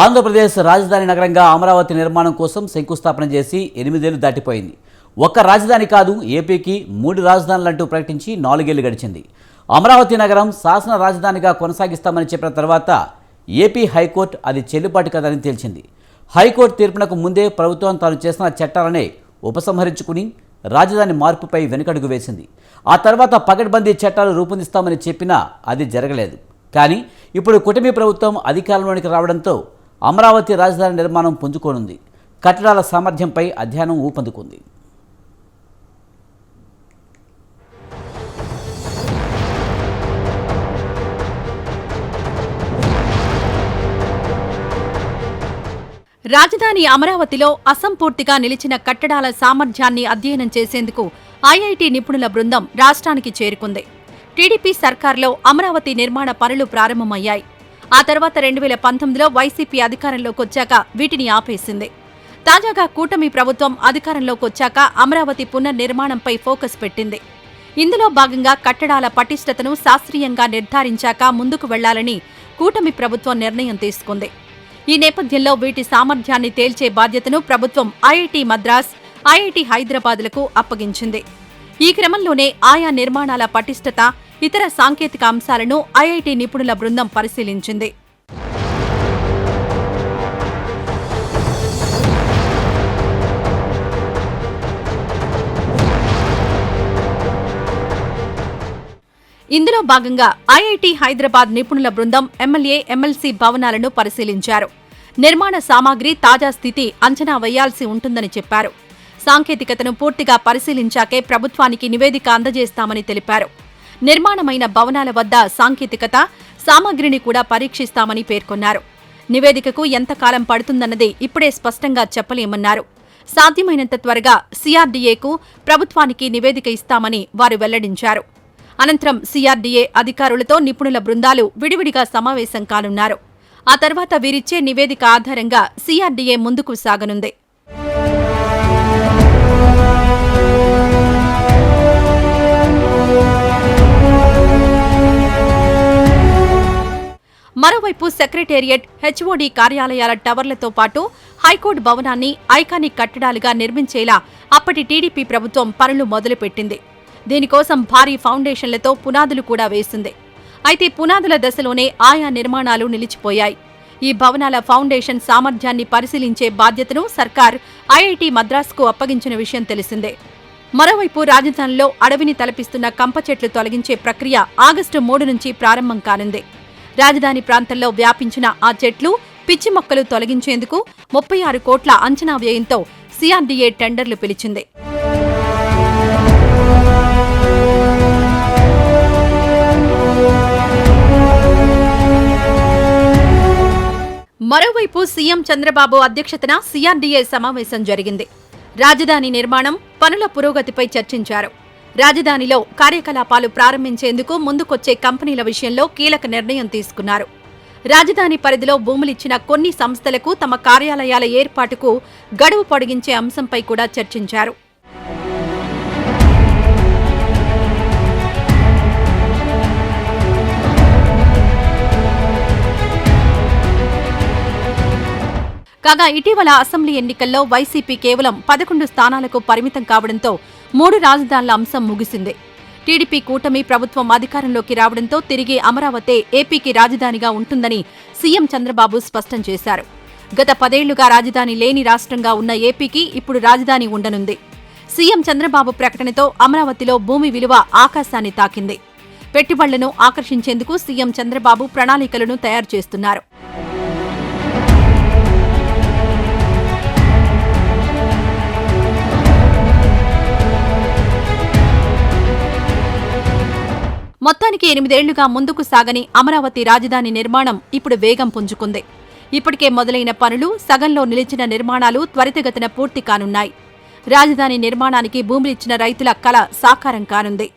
ఆంధ్రప్రదేశ్ రాజధాని నగరంగా అమరావతి నిర్మాణం కోసం శంకుస్థాపన చేసి ఎనిమిదేళ్ళు దాటిపోయింది. ఒక్క రాజధాని కాదు ఏపీకి మూడు రాజధానులంటూ ప్రకటించి నాలుగేళ్ళు గడిచింది. అమరావతి నగరం శాసన రాజధానిగా కొనసాగిస్తామని చెప్పిన తర్వాత ఏపీ హైకోర్టు అది చెల్లుబాటు కదని తేల్చింది. హైకోర్టు తీర్పునకు ముందే ప్రభుత్వం తాను చేసిన చట్టాలనే ఉపసంహరించుకుని రాజధాని మార్పుపై వెనుకడుగు వేసింది. ఆ తర్వాత పకడ్బందీ చట్టాలు రూపొందిస్తామని చెప్పినా అది జరగలేదు. కానీ ఇప్పుడు కుటుంబీ ప్రభుత్వం అధికారంలోనికి రావడంతో అమరావతి రాజధాని నిర్మాణం పుంజుకోనుంది. కట్టడాల సామర్థ్యంపై అధ్యయనం ఊపందుకుంది. రాజధాని అమరావతిలో అసంపూర్తిగా నిలిచిన కట్టడాల సామర్థ్యాన్ని అధ్యయనం చేసేందుకు ఐఐటి నిపుణుల బృందం రాష్ట్రానికి చేరుకుంది. టీడీపీ సర్కార్లో అమరావతి నిర్మాణ పనులు ప్రారంభమయ్యాయి. ఆ తర్వాత రెండు వేల పంతొమ్మిదిలో వైసీపీ అధికారంలోకి వచ్చాక వీటిని ఆపేసింది. తాజాగా కూటమి ప్రభుత్వం అధికారంలోకి వచ్చాక అమరావతి పునర్నిర్మాణంపై ఫోకస్ పెట్టింది. ఇందులో భాగంగా కట్టడాల పటిష్టతను శాస్త్రీయంగా నిర్ధారించాక ముందుకు వెళ్ళాలని కూటమి ప్రభుత్వం నిర్ణయం తీసుకుంది. ఈ నేపథ్యంలో వీటి సామర్థ్యాన్ని తేల్చే బాధ్యతను ప్రభుత్వం ఐఐటి మద్రాస్ ఐఐటి హైదరాబాద్లకు అప్పగించింది. ఈ క్రమంలోనే ఆయా నిర్మాణాల పటిష్టత ఇతర సాంకేతిక అంశాలను ఐఐటి నిపుణుల బృందం పరిశీలించింది. ఇందులో భాగంగా ఐఐటి హైదరాబాద్ నిపుణుల బృందం ఎమ్మెల్యే ఎమ్మెల్సీ భవనాలను పరిశీలించారు. నిర్మాణ సామాగ్రి తాజా స్థితి అంచనా వేయాల్సి ఉంటుందని చెప్పారు. సాంకేతికతను పూర్తిగా పరిశీలించాకే ప్రభుత్వానికి నివేదిక అందజేస్తామని తెలిపారు. నిర్మాణమైన భవనాల వద్ద సాంకేతికత సామగ్రిని కూడా పరీక్షిస్తామని పేర్కొన్నారు. నివేదికకు ఎంతకాలం పడుతుందన్నది ఇప్పుడే స్పష్టంగా చెప్పలేమన్నారు. సాధ్యమైనంత త్వరగా సీఆర్డీఏకు ప్రభుత్వానికి నివేదిక ఇస్తామని వారు వెల్లడించారు. అనంతరం సీఆర్డీఏ అధికారులతో నిపుణుల బృందాలు విడివిడిగా సమావేశం కానున్నారు. ఆ తర్వాత వీరిచ్చే నివేదిక ఆధారంగా సీఆర్డీఏ ముందుకు సాగనుంది. మరోవైపు సెక్రటేరియట్ హెచ్ఓడి కార్యాలయాల టవర్లతో పాటు హైకోర్టు భవనాన్ని ఐకానిక్ కట్టడాలుగా నిర్మించేలా అప్పటి టీడీపీ ప్రభుత్వం పనులు మొదలుపెట్టింది. దీనికోసం భారీ ఫౌండేషన్లతో పునాదులు కూడా వేసింది. అయితే పునాదుల దశలోనే ఆయా నిర్మాణాలు నిలిచిపోయాయి. ఈ భవనాల ఫౌండేషన్ సామర్థ్యాన్ని పరిశీలించే బాధ్యతను సర్కార్ ఐఐటి మద్రాస్కు అప్పగించిన విషయం తెలిసిందే. మరోవైపు రాజధానిలో అడవిని తలపిస్తున్న కంప చెట్లు తొలగించే ప్రక్రియ ఆగస్టు మూడు నుంచి ప్రారంభం కానుంది. రాజధాని ప్రాంతంలో వ్యాపించిన ఆ చెట్లు పిచ్చి మొక్కలు తొలగించేందుకు ముప్పై ఆరు కోట్ల అంచనా వ్యయంతో సిఆర్డీఏ టెండర్లు పిలిచింది. మరోవైపు సీఎం చంద్రబాబు అధ్యక్షతన సిఆర్డీఏ సమావేశం జరిగింది. రాజధాని నిర్మాణం పనుల పురోగతిపై చర్చించారు. రాజధానిలో కార్యకలాపాలు ప్రారంభించేందుకు ముందుకొచ్చే కంపెనీల విషయంలో కీలక నిర్ణయం తీసుకున్నారు. రాజధాని పరిధిలో భూములిచ్చిన కొన్ని సంస్థలకు తమ కార్యాలయాల ఏర్పాటుకు గడువు పొడిగించే అంశంపై కూడా చర్చించారు. కాగా ఇటీవల అసెంబ్లీ ఎన్నికల్లో వైసీపీ కేవలం పదకొండు స్థానాలకు పరిమితం కావడంతో మూడు రాజధానుల అంశం ముగిసింది. టీడీపీ కూటమి ప్రభుత్వం అధికారంలోకి రావడంతో తిరిగి అమరావతి ఏపీకి రాజధానిగా ఉంటుందని సీఎం చంద్రబాబు స్పష్టం చేశారు. గత పదేళ్ళుగా రాజధాని లేని రాష్ట్రంగా ఉన్న ఏపీకి ఇప్పుడు రాజధాని ఉండనుంది. సీఎం చంద్రబాబు ప్రకటనతో అమరావతిలో భూమి విలువ ఆకాశాన్ని తాకింది. పెట్టుబడులను ఆకర్షించేందుకు సీఎం చంద్రబాబు ప్రణాళికలను తయారు చేస్తున్నారు. మొత్తానికి ఎనిమిదేళ్ళుగా ముందుకు సాగని అమరావతి రాజధాని నిర్మాణం ఇప్పుడు వేగం పుంజుకుంది. ఇప్పటికే మొదలైన పనులు సగంలో నిలిచిన నిర్మాణాలు త్వరితగతిన పూర్తి కానున్నాయి. రాజధాని నిర్మాణానికి భూములిచ్చిన రైతుల కళ సాకారం కానుంది.